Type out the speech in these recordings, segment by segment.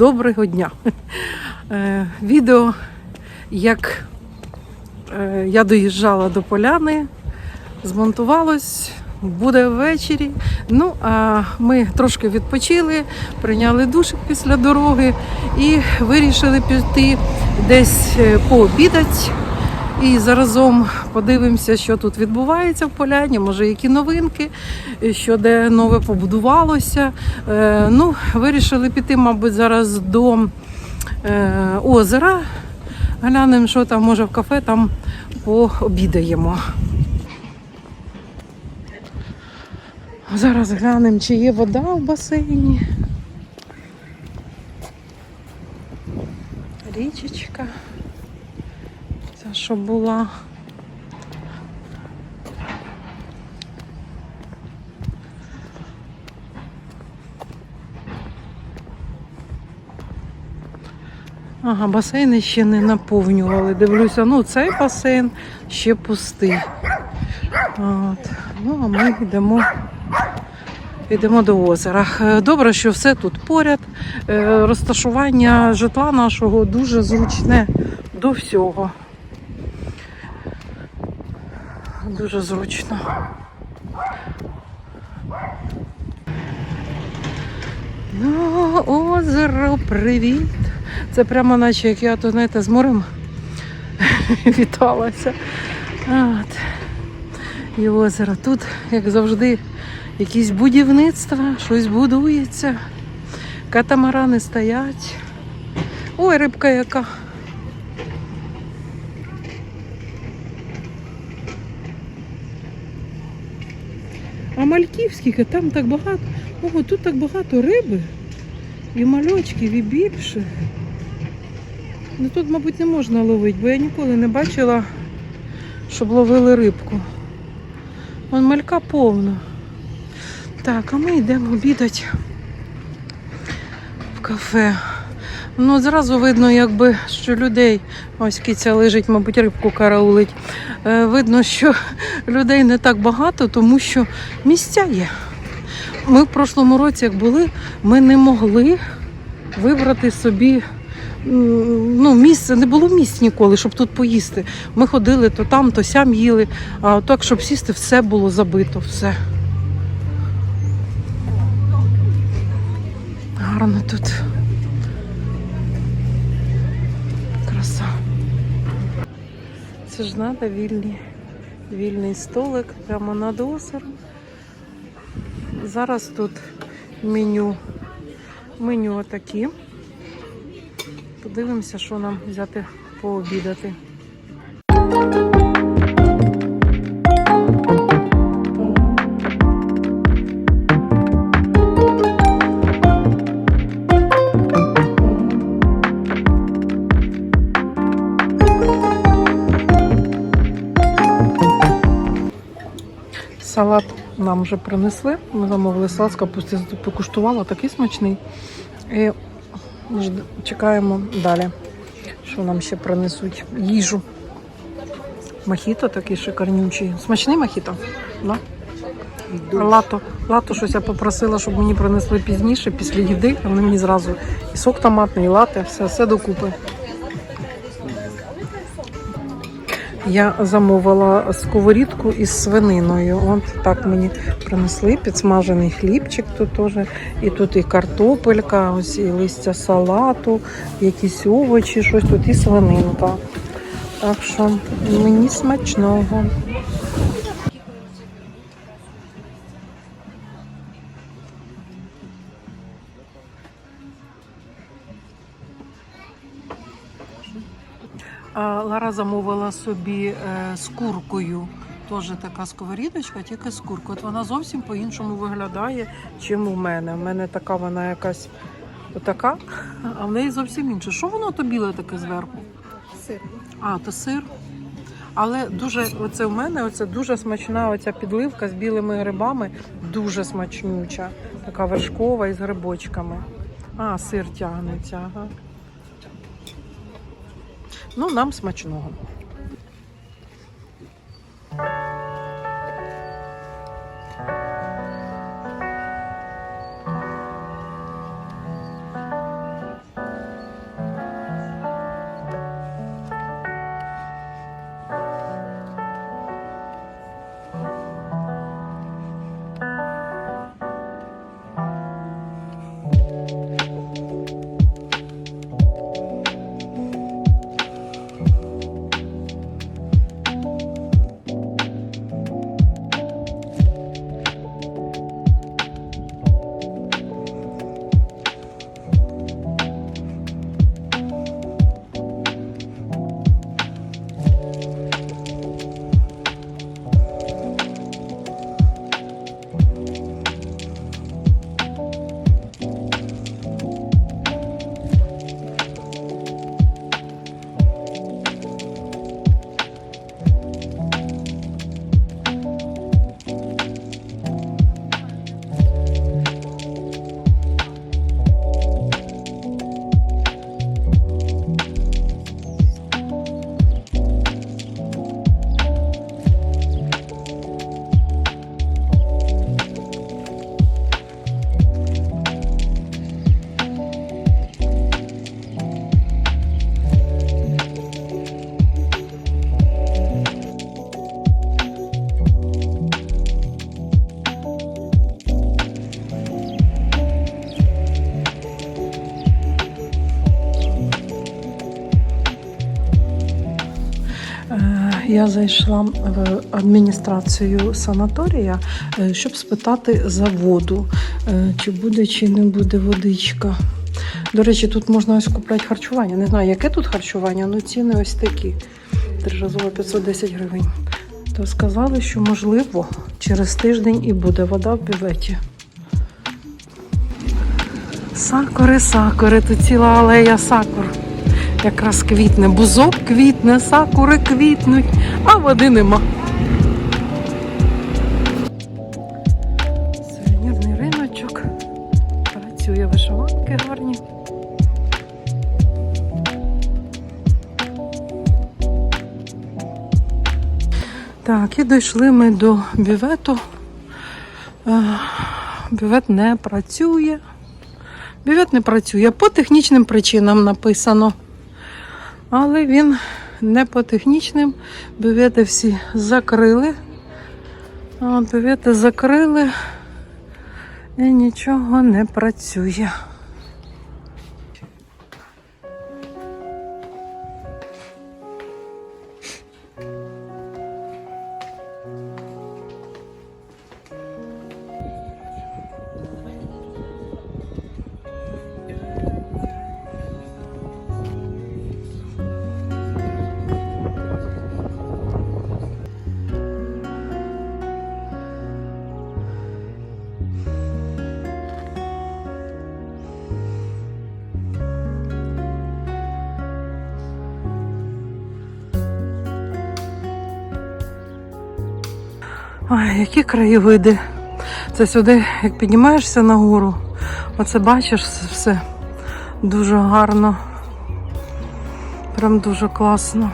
доброго дня. Е, Відео, як е, я доїжджала до поляни, змонтувалось, буде ввечері. Ну, а ми трошки відпочили, прийняли душик після дороги і вирішили піти десь е, пообідати. І заразом подивимося, що тут відбувається в поляні, може, які новинки, е, що де нове побудувалося. Е, ну, вирішили піти, мабуть, зараз до е, озера. Глянемо, що там може в кафе, там пообідаємо. Зараз глянемо, чи є вода в басейні. Річечка. Ця, що була. Ага, басейни ще не наповнювали. Дивлюся, ну цей басейн ще пустий. От. Ну, а ми йдемо, йдемо до озера. Е, Добре, що все тут поряд. Е, Розташування житла нашого дуже зручне до всього. Дуже зручно. Ну, озеро, привіт. Це прямо наче як я то знаєте, з морем віталася. От. І озеро. Тут, як завжди, якісь будівництва, щось будується. Катамарани стоять. Ой, рибка яка. Мальків скільки, там так багато. Ого, тут так багато риби. І мальочків, і більше. Ну тут, мабуть, не можна ловити, бо я ніколи не бачила, щоб ловили рибку. Вон малька повно. Так, а ми йдемо обідати в кафе. Ну, зразу видно, якби, що людей, ось киця лежить, мабуть, рибку караулить. Е, видно, що людей не так багато, тому що місця є. Ми в прошлому році, як були, ми не могли вибрати собі ну, місце, не було місць ніколи, щоб тут поїсти. Ми ходили то там, то сям їли, а так, щоб сісти, все було забито, все. Гарно тут. Це ж треба вільний, вільний столик прямо над озером. Зараз тут меню. Меню отакі. Подивимося, що нам взяти пообідати. Салат нам вже принесли. Ми замовили салат з капусти, покуштувала, такий смачний. І чекаємо далі, що нам ще принесуть їжу. Мохіто такий шикарнючий. Смачний мохіто? Да? Лато. Лато щось я попросила, щоб мені принесли пізніше, після їди. Вони мені зразу і сок томатний, і лате, все, все докупи. Я замовила сковорідку із свининою. От так мені принесли підсмажений хлібчик тут теж. І тут і картопелька, ось і листя салату, якісь овочі, щось тут і свининка. Так що мені смачного. Лара замовила собі е, з куркою. Теж така сковорідочка, тільки з куркою. От вона зовсім по-іншому виглядає, чим у мене. У мене така вона якась отака, а в неї зовсім інша. Що воно то біле таке зверху? Сир. А, то сир. Але дуже, оце в мене оце дуже смачна оця підливка з білими грибами, дуже смачнюча. Така вершкова із грибочками. А, сир тягнеться. Ага. Ну, нам смачного. Я зайшла в адміністрацію санаторія, е, щоб спитати за воду, е, чи буде, чи не буде водичка. До речі, тут можна ось купляти харчування. Не знаю, яке тут харчування, але ціни ось такі. Трижазова 510 гривень. То сказали, що можливо через тиждень і буде вода в бюветі. Сакури, сакури, тут ціла алея сакур. Якраз квітне, бузок квітне, сакури квітнуть, а води нема. Сувенірний риночок. Працює вишиванки гарні. Так, і дійшли ми до бювету. Е, Бювет не працює. Бювет не працює. По технічним причинам написано. Але він не по технічним. Бювети всі закрили. Бювети закрили і нічого не працює. Ой, які краєвиди. Це сюди, як піднімаєшся нагору, оце бачиш все дуже гарно. Прям дуже класно.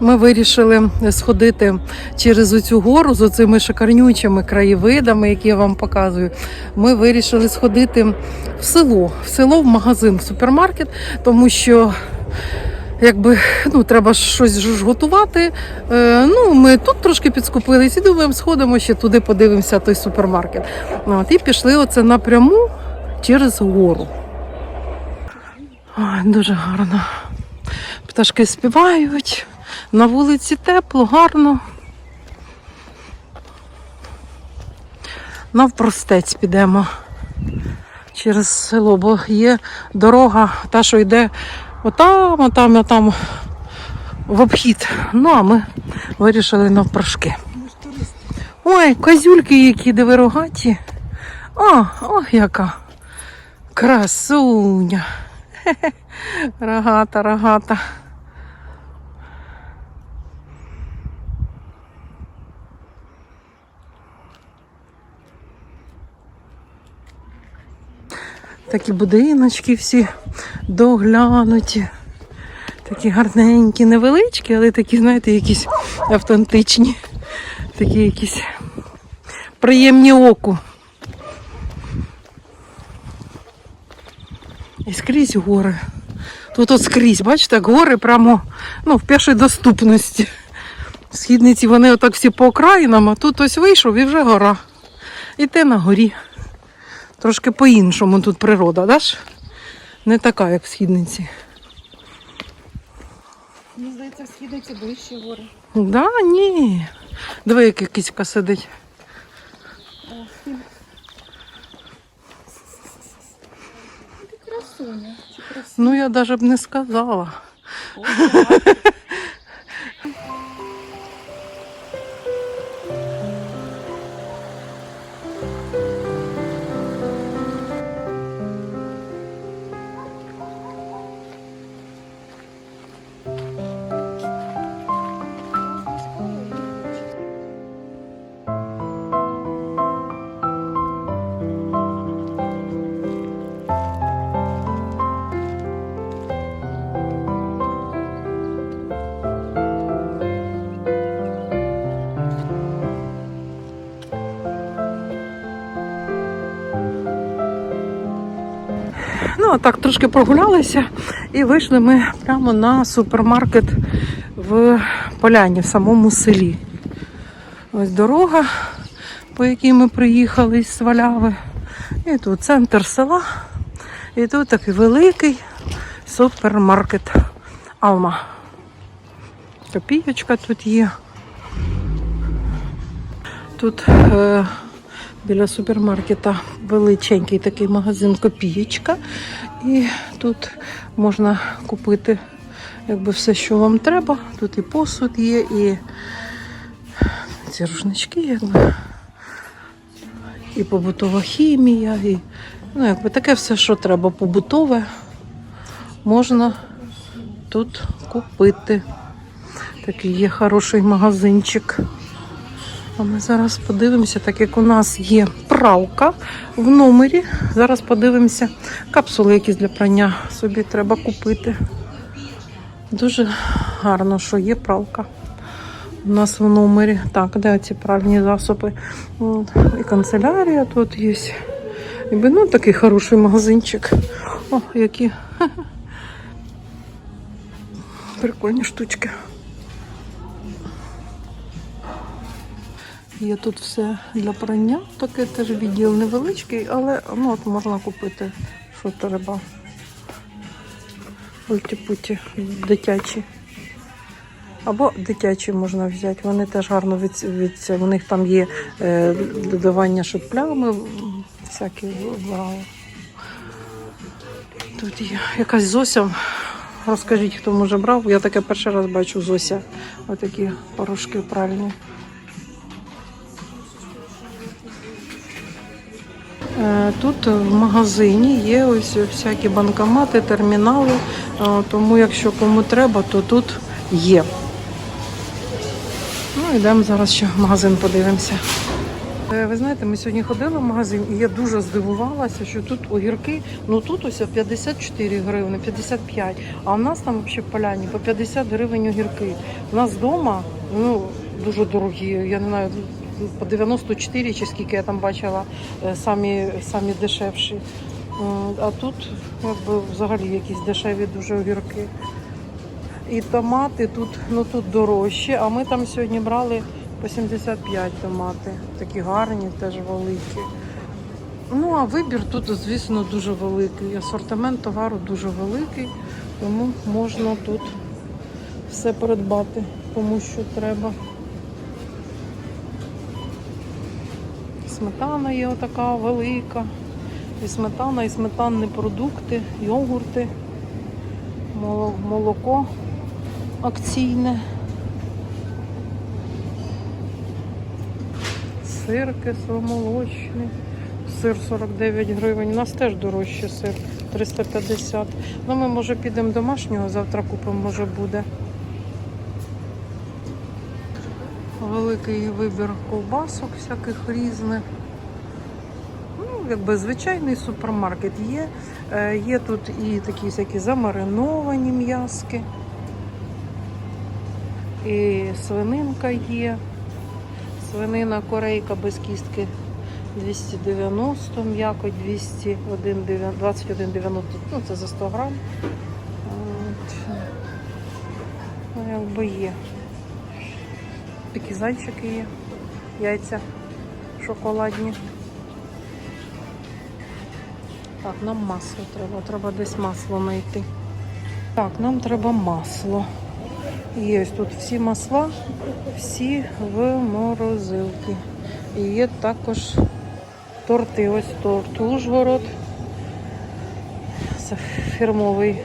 Ми вирішили сходити через оцю гору з оцими шикарнючими краєвидами, які я вам показую. Ми вирішили сходити в село, в село, в магазин, в супермаркет, тому що. Якби ну треба щось ж готувати. Е, ну ми тут трошки підскупились і думаємо, сходимо ще туди, подивимося той супермаркет. От, і пішли оце напряму через гору. Ой, дуже гарно. Пташки співають. На вулиці тепло, гарно. Навпростець підемо через село, бо є дорога, та, що йде отам, отам, отам в обхід. Ну, а ми вирішили навпрошки. Ой, козюльки які диви рогаті. О, ох, яка красуня. Рогата, рогата. Такі будиночки всі доглянуті. Такі гарненькі, невеличкі, але такі, знаєте, якісь автентичні, такі якісь приємні оку. І скрізь гори. Тут от скрізь, бачите, гори прямо ну, в першій доступності. Східниці вони отак всі по окраїнам, а тут ось вийшов і вже гора. І те на горі. Трошки по-іншому тут природа, да ж? Не така, як в східниці. Мені здається, в східниці ближче гори. Да, ні. Диви, як кицька сидить. Ти красуня. Чи красуня? Ну, я навіть б не сказала. а так трошки прогулялися і вийшли ми прямо на супермаркет в Поляні, в самому селі. Ось дорога, по якій ми приїхали із Сваляви. І тут центр села. І тут такий великий супермаркет Алма. Копійочка тут є. Тут е, біля супермаркета величенький такий магазин Копієчка. І тут можна купити якби все, що вам треба. Тут і посуд є, і ці рушнички, якби, і побутова хімія, і ну, якби таке все, що треба побутове, можна тут купити. Такий є хороший магазинчик. А ми зараз подивимося, так як у нас є правка в номері. Зараз подивимося, капсули якісь для прання собі треба купити. Дуже гарно, що є правка. У нас в номері. Так, де ці пральні засоби? От, І канцелярія тут є. Якби, ну, такий хороший магазинчик. О, які прикольні штучки. Є тут все для прання, таке теж відділ невеличкий, але ну, от можна купити, що треба. Ульті-путі дитячі. Або дитячі можна взяти. Вони теж гарно від, від у них там є е, додавання, щоб плями всякі вбирали. Тут є якась Зося. Розкажіть, хто може брав. Я таке перший раз бачу Зося. Отакі порошки пральні. Тут в магазині є ось всякі банкомати, термінали, е, тому якщо кому треба, то тут є. Ну, йдемо зараз ще в магазин подивимося. Е, Ви знаєте, ми сьогодні ходили в магазин і я дуже здивувалася, що тут огірки, ну тут ось 54 гривни, 55, а в нас там взагалі в поляні по 50 гривень огірки. У нас вдома ну, дуже дорогі, я не знаю, по 94 чи скільки я там бачила, е, самі, самі дешевші. А тут якби взагалі якісь дешеві дуже огірки. І томати тут, ну тут дорожчі, а ми там сьогодні брали по 75 томати. Такі гарні, теж великі. Ну, а вибір тут, звісно, дуже великий. Асортимент товару дуже великий, тому можна тут все придбати, кому що треба. Сметана є отака велика. І сметана, і сметанні продукти, йогурти, молоко акційне. Сир кисломолочний. Сир 49 гривень. У нас теж дорожче сир 350. Ну, ми, може, підемо домашнього, завтра купимо, може буде. Великий вибір ковбасок всяких різних. Ну, якби звичайний супермаркет є. Е, Є тут і такі всякі замариновані м'яски. І свининка є. Свинина корейка без кістки 290, м'яко 21,90. Ну, це за 100 грам. От. Ну, якби є. Такі зайчики є, яйця шоколадні. Так, нам масло треба, треба десь масло знайти. Так, нам треба масло. Є тут всі масла, всі в морозилці. І є також торти. Ось торт Ужгород. Це фірмовий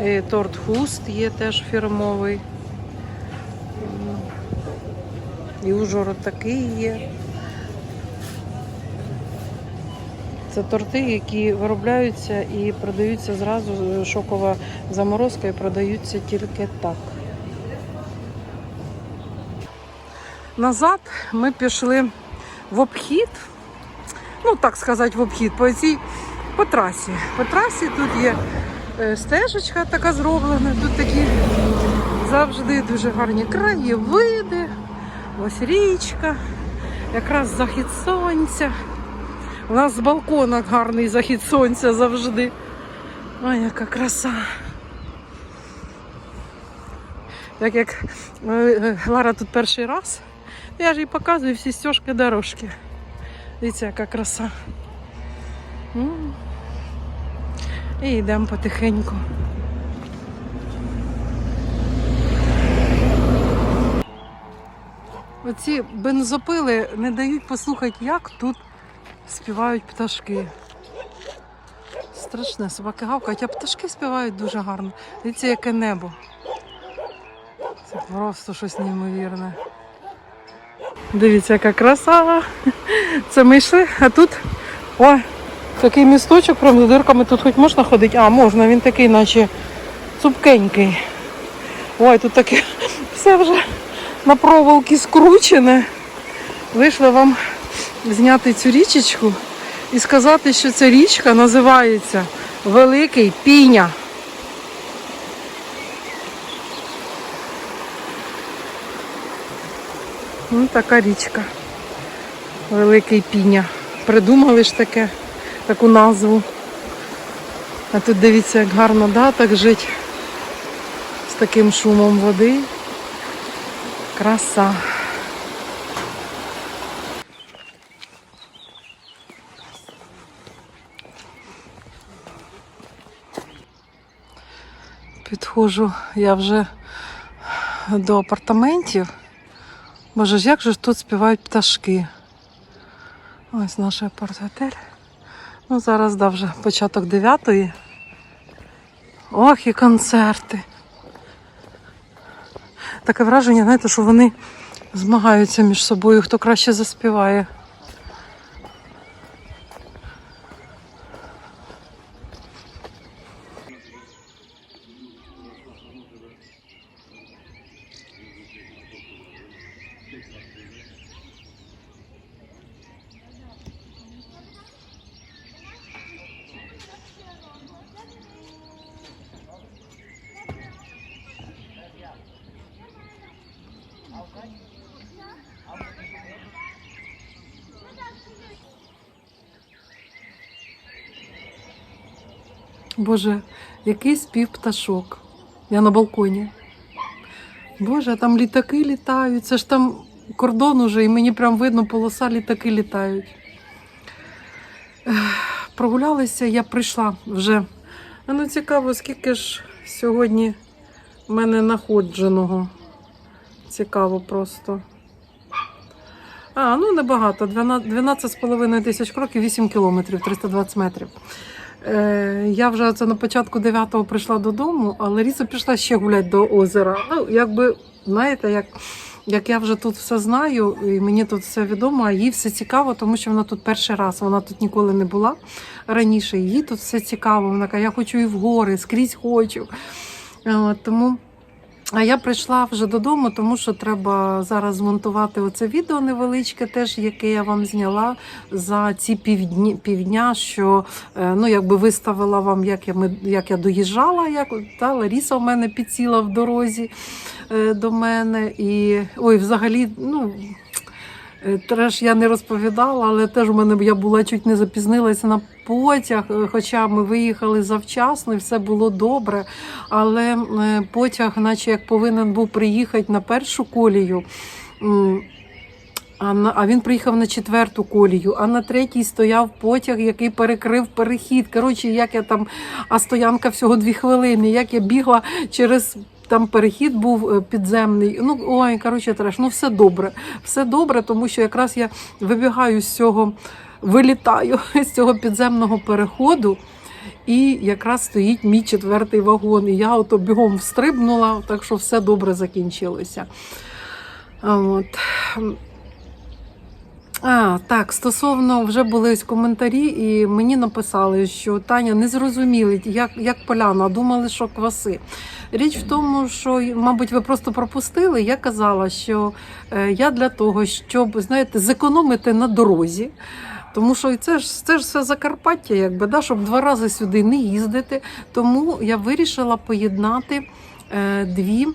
Е, торт Хуст є теж фірмовий. М. І Ужгород такий є. Це торти, які виробляються і продаються зразу е, шокова заморозка і продаються тільки так. Назад ми пішли в обхід, ну так сказати, в обхід, по цій по трасі. По трасі тут є е, стежечка така зроблена, тут такі завжди дуже гарні краєвиди, ось річка, якраз захід сонця. У нас з балкона гарний захід сонця завжди. Ой, яка краса. Так як е, е, Лара тут перший раз, я ж їй показую всі стежки дорожки. Дивіться, яка краса. І йдемо потихеньку. Оці бензопили не дають послухати, як тут співають пташки. Страшне, собаки гавкають, а пташки співають дуже гарно. Дивіться, яке небо. Це просто щось неймовірне. Дивіться, яка краса. Це ми йшли, а тут ой, такий місточок, прям з дирками тут хоч можна ходити. А, можна, він такий, наче цупкенький. Ой, тут таке все вже на проволоки скручене. Вийшла вам зняти цю річечку і сказати, що ця річка називається Великий Піня. Ну, така річка. Великий Піня. Придумали ж таке, таку назву. А тут дивіться, як гарно да, так жить з таким шумом води. Краса. Підходжу я вже до апартаментів. Боже ж, як же тут співають пташки. Ось наш апарт-готель. Ну, зараз да, вже початок дев'ятої. Ох, і концерти. Таке враження, знаєте, що вони змагаються між собою, хто краще заспіває. Боже, який спів пташок. Я на балконі. Боже, а там літаки літають. Це ж там кордон уже, і мені прям видно, полоса літаки літають. Ех, Прогулялися, я прийшла вже. А ну цікаво, скільки ж сьогодні в мене находженого. Цікаво просто. А, ну небагато. 12,5 тисяч кроків, 8 кілометрів, 320 метрів. Е, я вже це на початку 9-го прийшла додому, а Ларіса пішла ще гуляти до озера. Ну, якби, знаєте, як, як я вже тут все знаю, і мені тут все відомо, а їй все цікаво, тому що вона тут перший раз, вона тут ніколи не була раніше. Їй тут все цікаво. Вона каже, я хочу і в гори, скрізь хочу. Е, От, тому. А я прийшла вже додому, тому що треба зараз змонтувати оце відео невеличке, теж яке я вам зняла за ці півдні, півдня, що е, ну якби виставила вам, як я ми як я доїжджала, як та Ларіса в мене підсіла в дорозі е, до мене. І ой, взагалі, ну. Е, Треш я не розповідала, але теж у мене я була чуть не запізнилася на потяг, е, хоча ми виїхали завчасно і все було добре. Але е, потяг, наче як повинен був приїхати на першу колію. А, а він приїхав на четверту колію, а на третій стояв потяг, який перекрив перехід. Коротше, як я там, а стоянка всього дві хвилини. Як я бігла через там перехід був е, підземний. Ну ой, коротше, треш, ну все добре. Все добре, тому що якраз я вибігаю з цього, вилітаю з цього підземного переходу. І якраз стоїть мій четвертий вагон. І я ото бігом встрибнула, так що все добре закінчилося. От. А, так, стосовно вже були коментарі, і мені написали, що Таня не зрозуміли, як, як поляна, думали, що кваси. Річ в тому, що, мабуть, ви просто пропустили. Я казала, що е, я для того, щоб знаєте, зекономити на дорозі. Тому що це ж це ж все Закарпаття, якби да, щоб два рази сюди не їздити. Тому я вирішила поєднати е, дві,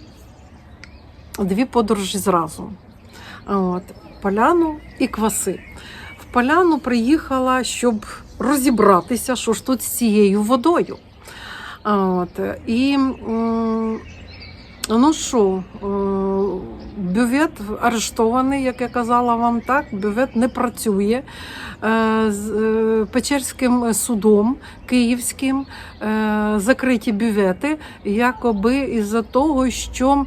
дві подорожі зразу. От, поляну і кваси. В поляну приїхала, щоб розібратися, що ж тут з цією водою. От. І ну що, е, бювет арештований, як я казала вам, так, бювет не працює. Е, з е, Печерським судом київським закриті бювети, якоби із-за того, що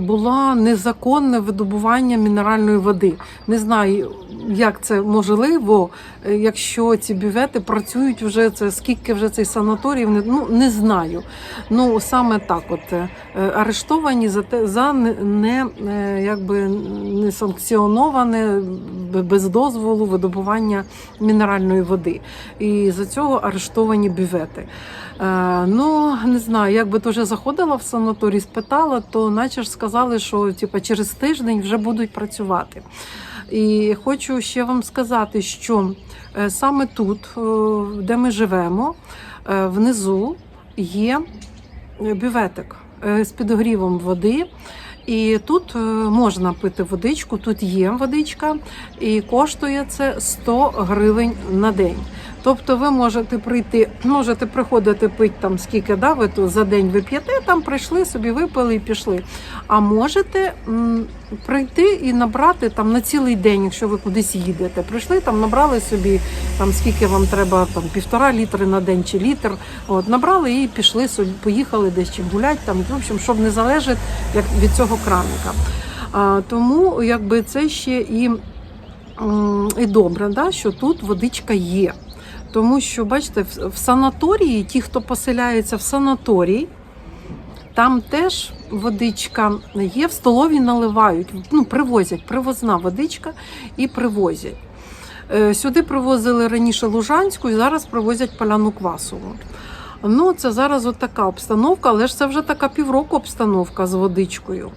було незаконне видобування мінеральної води. Не знаю, як це можливо, е, якщо ці бювети працюють вже це скільки вже цей санаторій, ну не знаю. Ну саме так, от е, арештовані за те за не, е, якби не санкціоноване без дозволу видобування мінеральної води. І за цього арештовані бювети. Е, ну не знаю, якби вже заходила в санаторій, спитала, то наче ж сказали, що типу, через тиждень вже будуть працювати. І хочу ще вам сказати, що е, саме тут, е, де ми живемо, внизу є бюветик з підогрівом води. І тут можна пити водичку, тут є водичка, і коштує це 100 гривень на день. Тобто ви можете прийти, можете приходити пити там скільки да, ви то за день ви п'єте, там прийшли собі, випили і пішли. А можете м, прийти і набрати там на цілий день, якщо ви кудись їдете. Прийшли там, набрали собі там скільки вам треба, там півтора літри на день чи літр. От набрали і пішли собі, поїхали десь чи гулять там. В общем, щоб не залежить як від цього краника. А, тому якби це ще і, і добре, да, що тут водичка є. Тому що, бачите, в, санаторії, ті, хто поселяється в санаторій, там теж водичка є, в столові наливають, ну, привозять, привозна водичка і привозять. Е, Сюди привозили раніше Лужанську і зараз привозять Поляну Квасову. Ну, це зараз от така обстановка, але ж це вже така півроку обстановка з водичкою.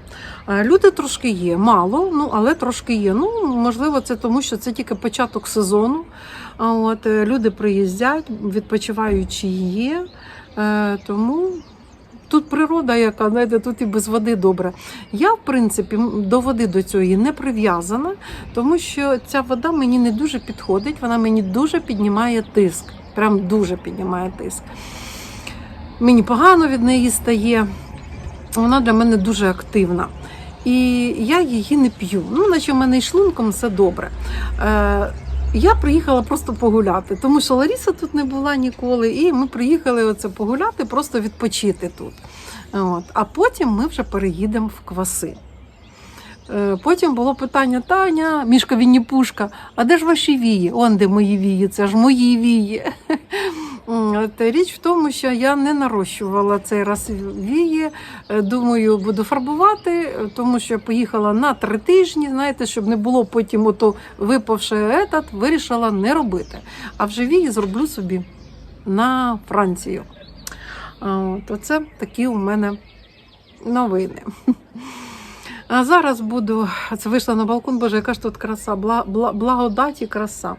Е, Люди трошки є, мало, ну але трошки є. Ну, можливо, це тому, що це тільки початок сезону. От е, люди приїздять, відпочиваючі є. Е, Тому тут природа, яка знаєте, тут і без води добре. Я, в принципі, до води до цієї не прив'язана, тому що ця вода мені не дуже підходить, вона мені дуже піднімає тиск. Прям дуже піднімає тиск. Мені погано від неї стає. Вона для мене дуже активна. І я її не п'ю. Ну, наче в мене і шлунком все добре. Е, я приїхала просто погуляти, тому що Ларіса тут не була ніколи, і ми приїхали оце погуляти, просто відпочити тут. От. А потім ми вже переїдемо в кваси. Е, Потім було питання: Таня, мішка Вінні-Пушка, а де ж ваші вії? Он де мої вії, це ж мої вії. От, річ в тому, що я не нарощувала цей раз вії. Е, Думаю, буду фарбувати, е, тому що поїхала на три тижні. Знаєте, щоб не було потім ото випавши етат, вирішила не робити. А вже вії зроблю собі на Францію. А От, оце такі у мене новини. А зараз буду. Це вийшла на балкон, боже, яка ж тут краса, бла, бла, благодать краса.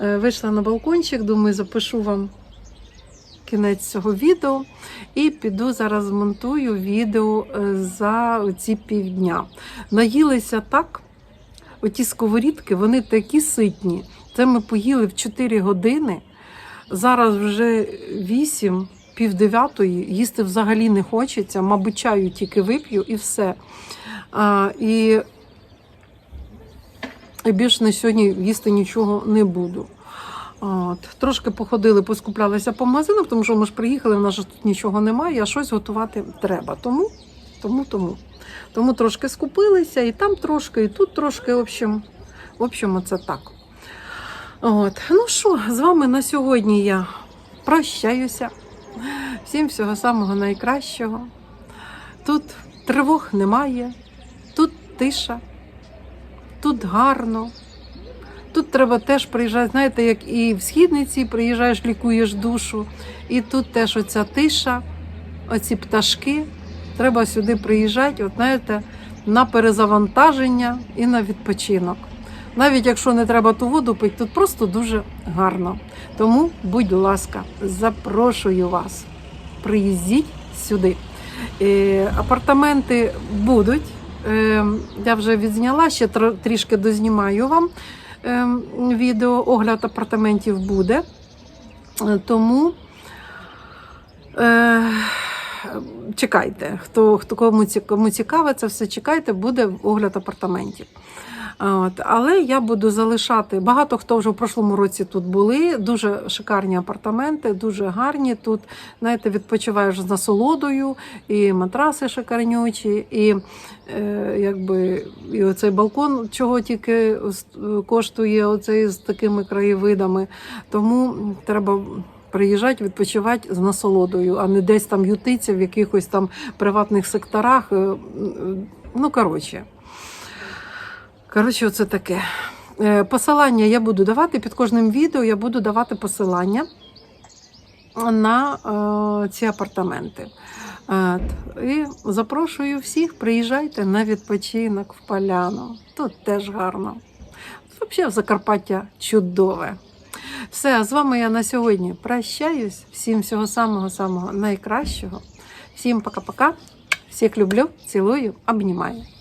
Е, Вийшла на балкончик, думаю, запишу вам кінець цього відео. І піду зараз змонтую відео е, за ці півдня. Наїлися так, оті сковорідки, вони такі ситні. Це ми поїли в 4 години. Зараз вже 8, пів дев'ятої, їсти взагалі не хочеться, мабуть, чаю тільки вип'ю і все. А, і, і більше на сьогодні їсти нічого не буду. От. Трошки походили, поскуплялися по магазинам, тому що ми ж приїхали, в нас же тут нічого немає, а щось готувати треба. Тому, тому, тому. Тому трошки скупилися, і там трошки, і тут трошки. В общем, в общем, це так. От. Ну що, з вами на сьогодні я прощаюся. Всім всього самого найкращого. Тут тривог немає, тиша, тут гарно. Тут треба теж приїжджати, знаєте, як і в східниці приїжджаєш, лікуєш душу. І тут теж оця тиша, оці пташки. Треба сюди приїжджати, от знаєте, на перезавантаження і на відпочинок. Навіть якщо не треба ту воду пити, тут просто дуже гарно. Тому, будь ласка, запрошую вас, приїздіть сюди. Е, апартаменти будуть. Е, я вже відзняла, ще трішки дознімаю вам е, відео. Огляд апартаментів буде. Е, Тому чекайте, хто, хто кому, цікаво це все чекайте, буде огляд апартаментів. От, але я буду залишати багато хто вже в прошлому році тут були. Дуже шикарні апартаменти, дуже гарні. Тут знаєте, відпочиваєш з насолодою, і матраси шикарнючі, і е, якби і оцей балкон, чого тільки коштує оцей з такими краєвидами. Тому треба. Приїжджати, відпочивати з насолодою, а не десь там ютиться в якихось там приватних секторах. Е, Ну, коротше. Коротше, оце таке. Е, Посилання я буду давати під кожним відео, я буду давати посилання на е, ці апартаменти. І запрошую всіх, приїжджайте на відпочинок в Поляну. Тут теж гарно. Взагалі, Закарпаття чудове. Все, з вами я на сьогодні прощаюсь. Всім всього самого-самого найкращого. Всім пока-пока. Всіх люблю, цілую, обнімаю.